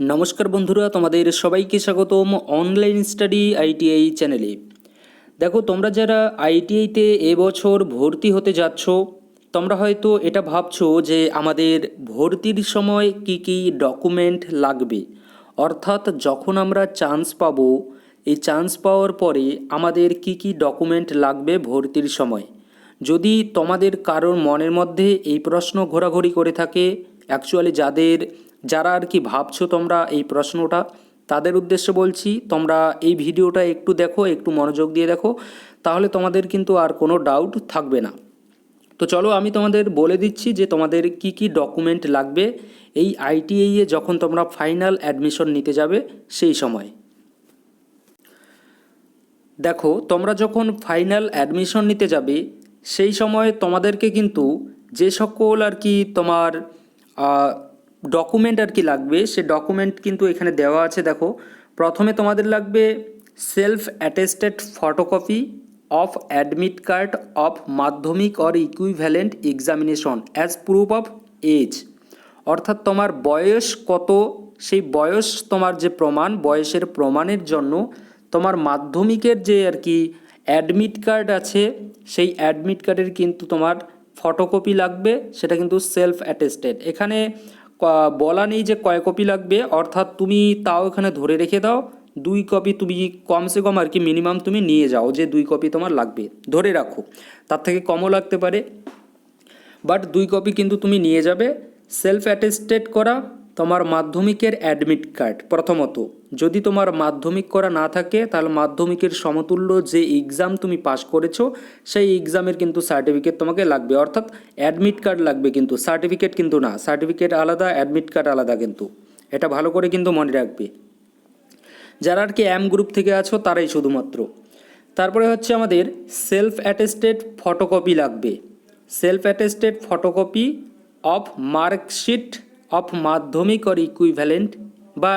নমস্কার বন্ধুরা, তোমাদের সবাইকে স্বাগতম অনলাইন স্টাডি আইটিআই চ্যানেলে দেখো, তোমরা যারা আইটিআইতে এবছর ভর্তি হতে যাচ্ছ, তোমরা হয়তো এটা ভাবছ যে আমাদের ভর্তির সময় কি কি ডকুমেন্ট লাগবে। অর্থাৎ যখন আমরা চান্স পাবো, এই চান্স পাওয়ার পরে আমাদের কি কি ডকুমেন্ট লাগবে ভর্তির সময়। যদি তোমাদের কারোর মনের মধ্যে এই প্রশ্ন ঘোরাঘুরি করে থাকে অ্যাকচুয়ালি যাদের যারা আর কি ভাবছ তোমরা এই প্রশ্নটা, তাদের উদ্দেশ্যে বলছি, তোমরা এই ভিডিওটা একটু দেখো, একটু মনোযোগ দিয়ে দেখো, তাহলে তোমাদের কিন্তু আর কোনো ডাউট থাকবে না। তো চলো আমি তোমাদের বলে দিচ্ছি যে তোমাদের কি কি ডকুমেন্ট লাগবে এই আইটিআই এ যখন তোমরা ফাইনাল অ্যাডমিশন নিতে যাবে সেই সময়। দেখো, তোমরা যখন ফাইনাল অ্যাডমিশন নিতে যাবে, সেই সময় তোমাদেরকে কিন্তু যে সকল আর কি তোমার ডকুমেন্ট আর কি লাগবে, সে ডকুমেন্ট কিন্তু এখানে দেওয়া আছে, দেখো। প্রথমে তোমাদের লাগবে self attested photocopy of admit card of Madhyamik or equivalent examination as proof of age অর্থাৎ তোমার বয়স কত, সেই বয়স তোমার যে প্রমাণ, বয়সের প্রমাণের জন্য তোমার মাধ্যমিকের যে আর কি অ্যাডমিট কার্ড আছে, সেই অ্যাডমিট কার্ডের কিন্তু তোমার ফটোকপি লাগবে, সেটা কিন্তু সেলফ অ্যাটেস্টেড এখানে বলা নেই যে কয় কপি লাগবে, অর্থাৎ তুমি তাও এখানে ধরে রেখে দাও, দুই কপি তুমি কমসে কম আর কি মিনিমাম তুমি নিয়ে যাও, যে দুই কপি তোমার লাগবে, ধরে রাখো। তার থেকে কমও লাগতে পারে বাট দুই কপি কিন্তু তুমি নিয়ে যাবে সেলফ অ্যাটেস্টেড করা তোমার মাধ্যমিকের অ্যাডমিট কার্ড প্রথমত। যদি তোমার মাধ্যমিক করা না থাকে, তাহলে মাধ্যমিকের সমতুল্য যে এক্সাম তুমি পাস করেছ, সেই এক্সামের কিন্তু সার্টিফিকেট তোমাকে লাগবে। অর্থাৎ অ্যাডমিট কার্ড লাগবে কিন্তু সার্টিফিকেট কিন্তু না। সার্টিফিকেট আলাদা অ্যাডমিট কার্ড আলাদা কিন্তু। এটা ভালো করে কিন্তু মনে রাখবে। যারা আর কি এম গ্রুপ থেকে আছো, তারাই শুধুমাত্র। তারপরে হচ্ছে আমাদের সেলফ অ্যাটেস্টেড ফটোকপি লাগবে। Self attested photocopy of marksheet of Madhyamik or equivalent বা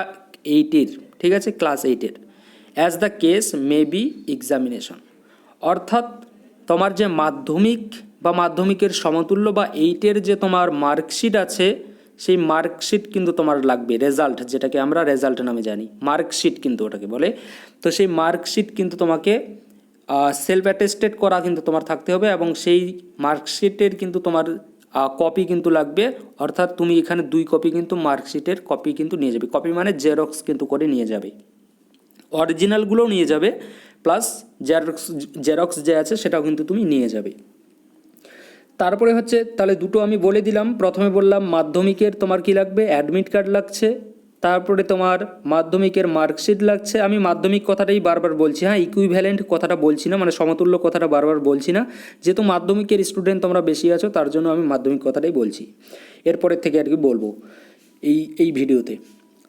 এইটের ঠিক আছে? ক্লাস এইটের as the case may be examination অর্থাৎ তোমার যে মাধ্যমিক বা মাধ্যমিকের সমতুল্য বা এইটের যে তোমার মার্কশিট আছে, সেই মার্কশিট কিন্তু তোমার লাগবে রেজাল্ট যেটাকে আমরা রেজাল্ট নামে জানি। মার্কশিট কিন্তু ওটাকে বলে। তো সেই মার্কশিট কিন্তু তোমাকে সেলফ অ্যাটেস্টেড করা কিন্তু তোমার থাকতে হবে এবং সেই মার্কশিটের কিন্তু তোমার কপি কিন্তু লাগবে। অর্থাৎ তুমি এখানে দুই কপি কিন্তু মার্কশিটের কপি কিন্তু নিয়ে যাবে। কপি মানে জেরক্স কিন্তু করে নিয়ে যাবে। অরিজিনালগুলোও নিয়ে যাবে প্লাস জেরক্স জেরক্স যে আছে সেটাও কিন্তু তুমি নিয়ে যাবে। তারপরে হচ্ছে, তাহলে দুটো আমি বলে দিলাম। প্রথমে বললাম, মাধ্যমিকের তোমার কি লাগবে? অ্যাডমিট কার্ড লাগছে। তারপরে তোমার মাধ্যমিকের মার্কশিট লাগছে। আমি মাধ্যমিক কথাটাই বারবার বলছি। হ্যাঁ ইকুইভ্যালেন্ট কথাটা বলছি না মানে সমতুল্য কথাটা বারবার বলছি না। যেহেতু মাধ্যমিকের স্টুডেন্ট তোমরা বেশি আছো, তার জন্য আমি মাধ্যমিক কথাটাই বলছি। এরপরের থেকে আর কি বলব এই এই ভিডিওতে।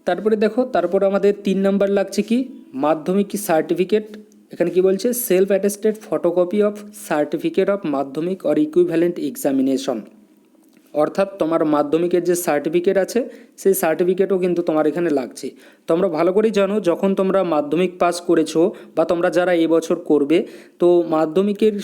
তারপরে দেখো, তারপর আমাদের তিন নাম্বার লাগছে কি? মাধ্যমিক সার্টিফিকেট এখানে কি বলছে? Self attested photocopy of certificate of Madhyamik or equivalent examination অর্থাৎ তোমার মাধ্যমিকের যে সার্টিফিকেট আছে, সেই সার্টিফিকেটও কিন্তু তোমার এখানে লাগছে। তোমরা ভালো করেই জানো, যখন তোমরা মাধ্যমিক পাস করেছ বা তোমরা যারা এবছর করবে, তো মাধ্যমিকের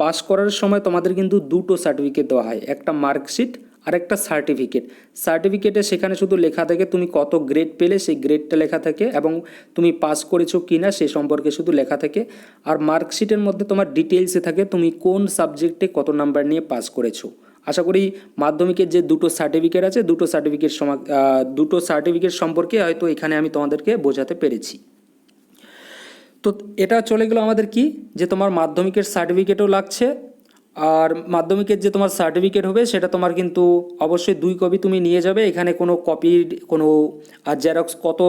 পাস করার সময় তোমাদের কিন্তু দুটো সার্টিফিকেট দেওয়া হয়, একটা মার্কশিট আর একটা সার্টিফিকেট সার্টিফিকেটে সেখানে শুধু লেখা থাকে তুমি কত গ্রেড পেলে, সেই গ্রেডটা লেখা থাকে এবং তুমি পাস করেছ কি না সে সম্পর্কে শুধু লেখা থাকে। আর মার্কশিটের মধ্যে তোমার ডিটেলসে থাকে তুমি কোন সাবজেক্টে কত নাম্বার নিয়ে পাস করেছ। আশা করি মাধ্যমিকের যে দুটো সার্টিফিকেট আছে, দুটো সার্টিফিকেট দুটো সার্টিফিকেট সম্পর্কে হয়তো এখানে আমি তোমাদেরকে বোঝাতে পেরেছি। তো এটা চলে গেলো আমাদের কি? যে তোমার মাধ্যমিকের সার্টিফিকেটও লাগছে আর মাধ্যমিকের যে তোমার সার্টিফিকেট হবে, সেটা তোমার কিন্তু অবশ্যই দুই কপি তুমি নিয়ে যাবে। এখানে কোনো কপির কোনো, আর জেরক্স কত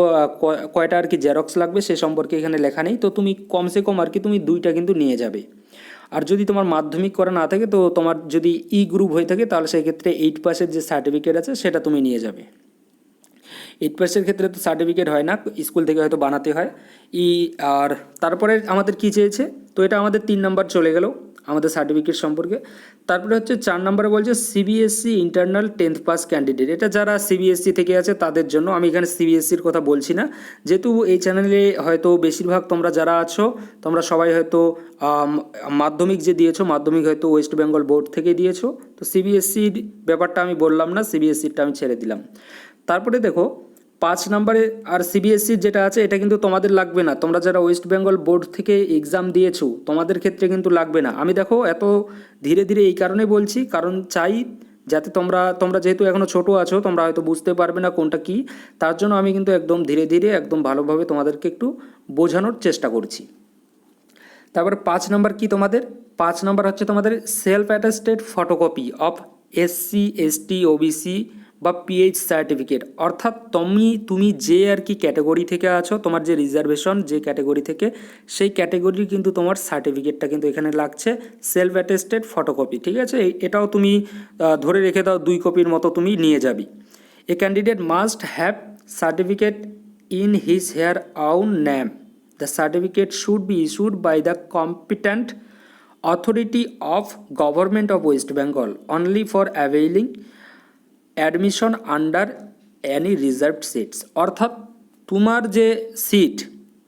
কয়টা আর কি জেরক্স লাগবে, সে সম্পর্কে এখানে লেখা নেই। তো তুমি কমসে কম আর কি তুমি দুইটা কিন্তু নিয়ে যাবে। আর যদি তোমার মাধ্যমিক করা না থাকে, তো তোমার যদি ই গ্রুপ হয়ে থাকে, তাহলে সেক্ষেত্রে এইট পাসের যে সার্টিফিকেট আছে, সেটা তুমি নিয়ে যাবে। এইট পাসের ক্ষেত্রে তো সার্টিফিকেট হয় না, স্কুল থেকে হয়তো বানাতে হয়। ই আর তারপরে আমাদের কি চেয়েছে? তো এটা আমাদের তিন নাম্বার চলে গেল। আমাদের সার্টিফিকেট সম্পর্কে। তারপরে হচ্ছে চার নম্বরে বলছে CBSE internal tenth pass candidate এটা যারা সিবিএসসি থেকে আছে, তাদের জন্য আমি এখানে সিবিএসসির কথা বলছি না। যেহেতু এই চ্যানেলে হয়তো বেশিরভাগ তোমরা যারা আছো, তোমরা সবাই হয়তো মাধ্যমিক যে দিয়েছ, মাধ্যমিক হয়তো ওয়েস্ট বেঙ্গল বোর্ড থেকে দিয়েছ। তো সিবিএসসির ব্যাপারটা আমি বললাম না সিবিএসসিরটা আমি ছেড়ে দিলাম। তারপরে দেখো পাঁচ নম্বরে আর সিবিএসসি যেটা আছে, এটা কিন্তু তোমাদের লাগবে না। তোমরা যারা ওয়েস্ট বেঙ্গল বোর্ড থেকে এক্সাম দিয়েছ, তোমাদের ক্ষেত্রে কিন্তু লাগবে না। আমি দেখো এত ধীরে ধীরে এই কারণে বলছি, কারণ চাই যাতে তোমরা তোমরা যেহেতু এখনও ছোটো আছো, তোমরা হয়তো বুঝতে পারবে না কোনটা কি। তার জন্য আমি কিন্তু একদম ধীরে ধীরে, একদম ভালোভাবে তোমাদেরকে একটু বোঝানোর চেষ্টা করছি। তারপরে পাঁচ নম্বর কি তোমাদের? পাঁচ নম্বর হচ্ছে তোমাদের self attested photocopy of SC ST OBC বা পিএইচ সার্টিফিকেট অর্থাৎ তুমি তুমি যে আর কি ক্যাটাগরি থেকে আছো, তোমার যে রিজার্ভেশন যে ক্যাটাগরি থেকে, সেই ক্যাটাগরির কিন্তু তোমার সার্টিফিকেটটা কিন্তু এখানে লাগছে সেলফ অ্যাটেস্টেড ফটোকপি ঠিক আছে? এটাও তুমি ধরে রেখে দাও, দুই কপির মতো তুমি নিয়ে যাবি। A candidate must have certificate in his her own name the certificate should be issued by the competent authority of government of West Bengal only for availing admission under any reserve seats. অর্থাৎ তোমার যে seat,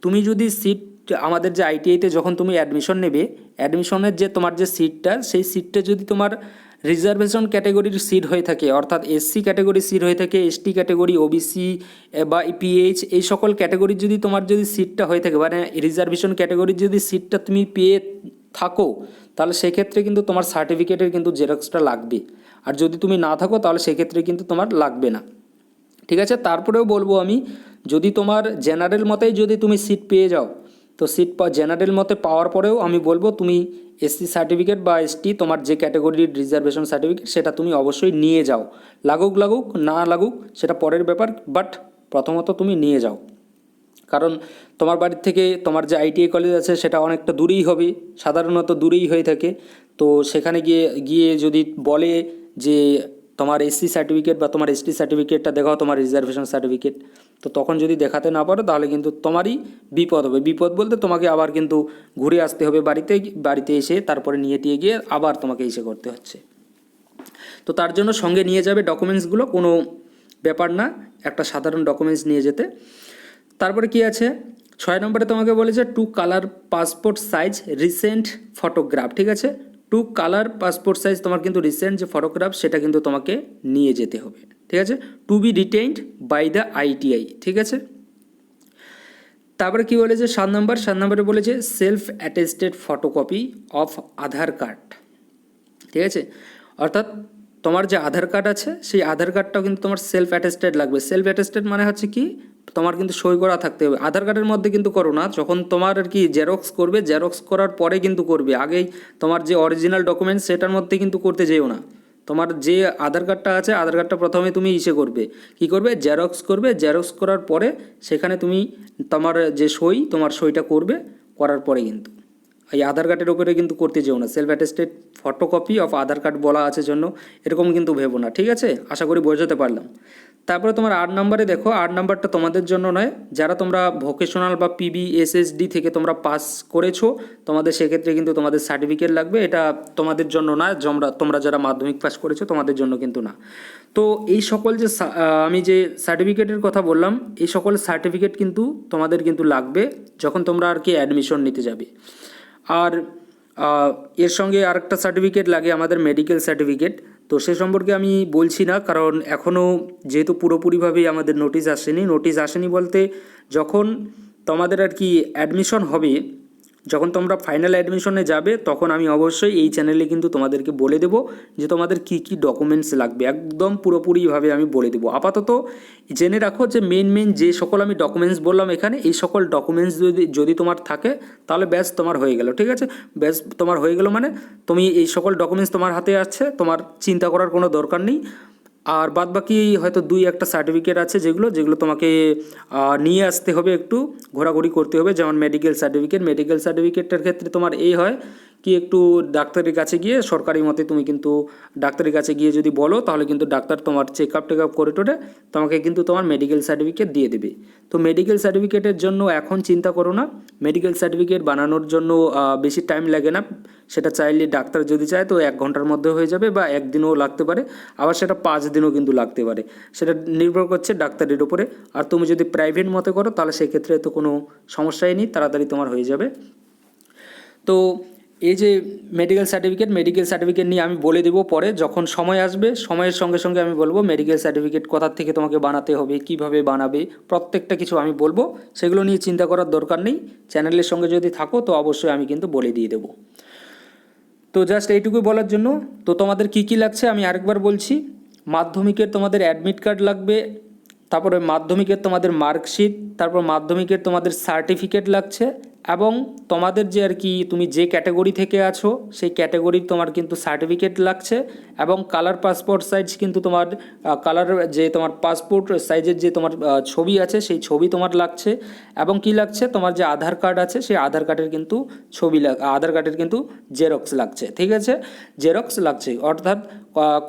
তুমি যদি seat, আমাদের যে আইটিআইতে যখন তুমি admission নেবে, অ্যাডমিশনের যে তোমার যে সিটটা, সেই সিটটা যদি তোমার রিজার্ভেশন ক্যাটাগরির সিট হয়ে থাকে, অর্থাৎ এসসি ক্যাটাগরি সিট হয়ে থাকে, এসটি ক্যাটাগরি, ওবিসি বা ইপিএইচ এই সকল ক্যাটাগরির যদি তোমার যদি সিটটা হয়ে থাকে মানে রিজার্ভেশন ক্যাটাগরির যদি সিটটা তুমি পেয়ে থাকো, তাহলে সেক্ষেত্রে কিন্তু তোমার সার্টিফিকেটের কিন্তু জেরক্সটা লাগবে। আর যদি তুমি না থাকো, তাহলে সেক্ষেত্রে কিন্তু তোমার লাগবে না। ঠিক আছে? তারপরেও বলব আমি, যদি তোমার জেনারেল মতেই যদি তুমি সিট পেয়ে যাও, তো সিট পা জেনারেল মতে পাওয়ার পরেও আমি বলব, তুমি এসসি সার্টিফিকেট বা এসটি তোমার যে ক্যাটাগরির রিজার্ভেশন সার্টিফিকেট সেটা তুমি অবশ্যই নিয়ে যাও। লাগুক লাগুক, না লাগুক, সেটা পরের ব্যাপার বাট প্রথমত তুমি নিয়ে যাও। কারণ তোমার বাড়ির থেকে তোমার যে আইটিআই কলেজ আছে, সেটা অনেকটা দূরেই হবে, সাধারণত দূরেই হয়ে থাকে। তো সেখানে গিয়ে গিয়ে যদি বলে যে তোমার এসসি সার্টিফিকেট বা তোমার এসটি সার্টিফিকেটটা দেখাও, তোমার রিজার্ভেশন সার্টিফিকেট তো তখন যদি দেখাতে না পারো, তাহলে কিন্তু তোমারই বিপদ হবে। বিপদ বলতে তোমাকে আবার কিন্তু ঘুরে আসতে হবে বাড়িতে বাড়িতে এসে তারপরে নিয়ে টিয়ে গিয়ে আবার তোমাকে এসে করতে হচ্ছে। তো তার জন্য সঙ্গে নিয়ে যাবে ডকুমেন্টসগুলো কোনো ব্যাপার না, একটা সাধারণ ডকুমেন্টস নিয়ে যেতে। তারপরে কি আছে? ছয় নম্বরে তোমাকে বলেছে two colour passport size recent photograph ঠিক আছে? টু কালার পাসপোর্ট সাইজ তোমার কিন্তু রিসেন্ট যে ফটোগ্রাফ, সেটা কিন্তু তোমাকে নিয়ে যেতে হবে, ঠিক আছে? To be retained by the ITI ঠিক আছে? তারপরে কি বলেছে? সাত নম্বর, সাত নম্বরে বলেছে self attested photocopy of Aadhaar card, ঠিক আছে? অর্থাৎ তোমার যে আধার কার্ড আছে, সেই আধার কার্ডটাও কিন্তু তোমার সেলফ অ্যাটেস্টেড লাগবে। সেলফ অ্যাটেস্টেড মানে হচ্ছে কি? তোমার কিন্তু সই করা থাকতে হবে। আধার কার্ডের মধ্যে কিন্তু করো না। যখন তোমার আর কি জেরক্স করবে জেরক্স করার পরে কিন্তু করবে। আগেই তোমার যে অরিজিনাল ডকুমেন্টস সেটার মধ্যে কিন্তু করতে যেও না। তোমার যে আধার কার্ডটা আছে আধার কার্ডটা প্রথমে তুমি ইসে করবে। কি করবে? জেরক্স করবে। জেরক্স করার পরে সেখানে তুমি তোমার যে সই, তোমার সইটা করবে। করার পরে কিন্তু। এই আধার কার্ডের উপরে কিন্তু করতে যেও না। Self attested photocopy of Aadhaar card বলা আছে জন্য। এরকম কিন্তু ভেবো না। ঠিক আছে? আশা করি বোঝাতে পারলাম। তারপরে তোমার আট নম্বরে দেখো আট নম্বরটা তোমাদের জন্য নয়। যারা তোমরা ভোকেশনাল বা পিবি এসএসডি থেকে তোমরা পাস করেছ, তোমাদের সেক্ষেত্রে কিন্তু তোমাদের সার্টিফিকেট লাগবে। এটা তোমাদের জন্য না তোমরা তোমরা যারা মাধ্যমিক পাস করেছ, তোমাদের জন্য কিন্তু না। তো এই সকল যে আমি যে সার্টিফিকেটের কথা বললাম, এই সকল সার্টিফিকেট কিন্তু তোমাদের কিন্তু লাগবে যখন তোমরা আর কি অ্যাডমিশন নিতে যাবে। আর এর সঙ্গে আরেকটা সার্টিফিকেট লাগে, আমাদের মেডিকেল সার্টিফিকেট তো সে সম্পর্কে আমি বলছি না, কারণ এখনও যেহেতু পুরোপুরিভাবেই আমাদের নোটিশ আসেনি নোটিশ আসেনি বলতে যখন তোমাদের আর কি অ্যাডমিশন হবে যখন তোমরা ফাইনাল অ্যাডমিশনে যাবে, তখন আমি অবশ্যই এই চ্যানেলে কিন্তু তোমাদেরকে বলে দেবো যে তোমাদের কি কি ডকুমেন্টস লাগবে। একদম পুরোপুরিভাবে আমি বলে দেবো। আপাতত জেনে রাখো যে মেন মেন যে সকল আমি ডকুমেন্টস বললাম এখানে, এই সকল ডকুমেন্টস যদি যদি তোমার থাকে, তাহলে ব্যাস তোমার হয়ে গেল, ঠিক আছে? ব্যাস তোমার হয়ে গেল মানে তুমি এই সকল ডকুমেন্টস তোমার হাতে আছে, তোমার চিন্তা করার কোনো দরকার নেই। আর বাদ বাকি হয়তো দুই একটা সার্টিফিকেট আছে যেগুলো যেগুলো তোমাকে নিয়ে আসতে হবে একটু, ঘোরাঘুরি করতে হবে। যেমন মেডিকেল সার্টিফিকেট মেডিকেল সার্টিফিকেটের ক্ষেত্রে তোমার এই হয় কি একটু ডাক্তারের কাছে গিয়ে সরকারি মতে তুমি কিন্তু ডাক্তারের কাছে গিয়ে যদি বলো, তাহলে কিন্তু ডাক্তার তোমার চেক আপ টেক আপ করে টোরে তোমাকে কিন্তু তোমার মেডিকেল সার্টিফিকেট দিয়ে দেবে। তো মেডিকেল সার্টিফিকেটের জন্য এখন চিন্তা করো না। মেডিকেল সার্টিফিকেট বানানোর জন্য বেশি টাইম লাগে না। সেটা চাইলে ডাক্তার যদি চায় তো এক ঘণ্টার মধ্যে হয়ে যাবে বা একদিনও লাগতে পারে। আবার সেটা পাঁচ দিনও কিন্তু লাগতে পারে। সেটা নির্ভর করছে ডাক্তারের উপরে। আর তুমি যদি প্রাইভেট মতে করো, তাহলে সেক্ষেত্রে তো কোনো সমস্যাই নেই, তাড়াতাড়ি তোমার হয়ে যাবে। তো এই যে মেডিকেল সার্টিফিকেট মেডিকেল সার্টিফিকেট নিয়ে আমি বলে দেবো পরে, যখন সময় আসবে, সময়ের সঙ্গে সঙ্গে আমি বলব মেডিকেল সার্টিফিকেট কোথা থেকে তোমাকে বানাতে হবে, কীভাবে বানাবে, প্রত্যেকটা কিছু আমি বলব। সেগুলো নিয়ে চিন্তা করার দরকার নেই। চ্যানেলের সঙ্গে যদি থাকো, তো অবশ্যই আমি কিন্তু বলে দিয়ে দেবো। তো জাস্ট এইটুকুই বলার জন্য। তো তোমাদের কি কি লাগছে আমি আরেকবার বলছি। মাধ্যমিকের তোমাদের অ্যাডমিট কার্ড লাগবে তারপরে মাধ্যমিকের তোমাদের মার্কশিট তারপর মাধ্যমিকের তোমাদের সার্টিফিকেট লাগছে এবং তোমাদের যে আর কি তুমি যে ক্যাটাগরি থেকে আছো, সেই ক্যাটাগরির তোমার কিন্তু সার্টিফিকেট লাগছে এবং কালার পাসপোর্ট সাইজ কিন্তু তোমার কালার যে তোমার পাসপোর্ট সাইজের যে তোমার ছবি আছে, সেই ছবি তোমার লাগছে এবং কি লাগছে? তোমার যে আধার কার্ড আছে, সেই আধার কার্ডের কিন্তু ছবি লাগ আধার কার্ডের কিন্তু জেরক্স লাগছে, ঠিক আছে? জেরক্স লাগছে, অর্থাৎ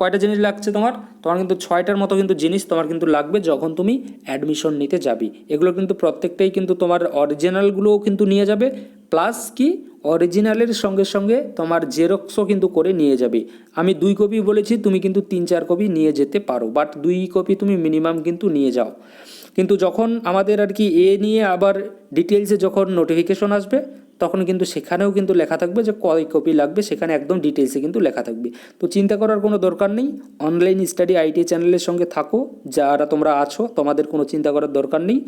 কয়টা জিনিস লাগছে তোমার? তোমার কিন্তু ছয়টার মতো কিন্তু জিনিস তোমার কিন্তু লাগবে যখন তুমি অ্যাডমিশন নিতে যাবি। এগুলো কিন্তু প্রত্যেকটাই কিন্তু তোমার অরিজিনালগুলোও কিন্তু নিয়ে যাবে প্লাস কি অরিজিনালের সঙ্গে সঙ্গে তোমার জেরক্সও কিন্তু করে নিয়ে যাবে। আমি দুই কপি বলেছি, তুমি কিন্তু তিন চার কপি নিয়ে যেতে পারো বাট দুই কপি তুমি মিনিমাম কিন্তু নিয়ে যাও। কিন্তু যখন আমাদের আর কি এ নিয়ে আবার ডিটেলসে যখন নোটিফিকেশন আসবে তখন কিন্তু সেখানেও কিন্তু লেখা থাকবে যে কয় কপি লাগবে, সেখানে একদম ডিটেলসে কিন্তু লেখা থাকবে। তো চিন্তা করার কোনো দরকার নেই অনলাইন স্টাডি আইটি চ্যানেলের সঙ্গে থাকো, যারা তোমরা আছো, তোমাদের কোনো চিন্তা করার দরকার নেই।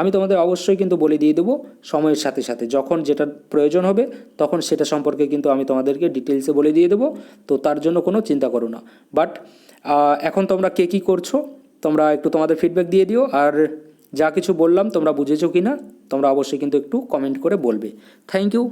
আমি তোমাদের অবশ্যই কিন্তু বলে দিয়ে দেবো সময়ের সাথে সাথে, যখন যেটা প্রয়োজন হবে, তখন সেটা সম্পর্কে কিন্তু আমি তোমাদেরকে ডিটেলসে বলে দিয়ে দেবো। তো তার জন্য কোনো চিন্তা করো না। বাট এখন তোমরা কে কী করছ, তোমরা একটু তোমাদের ফিডব্যাক দিয়ে দিও। আর যা কিছু বললাম তোমরা বুঝেছ কি না তোমরা অবশ্যই কিন্তু একটু কমেন্ট করে বলবে। Thank you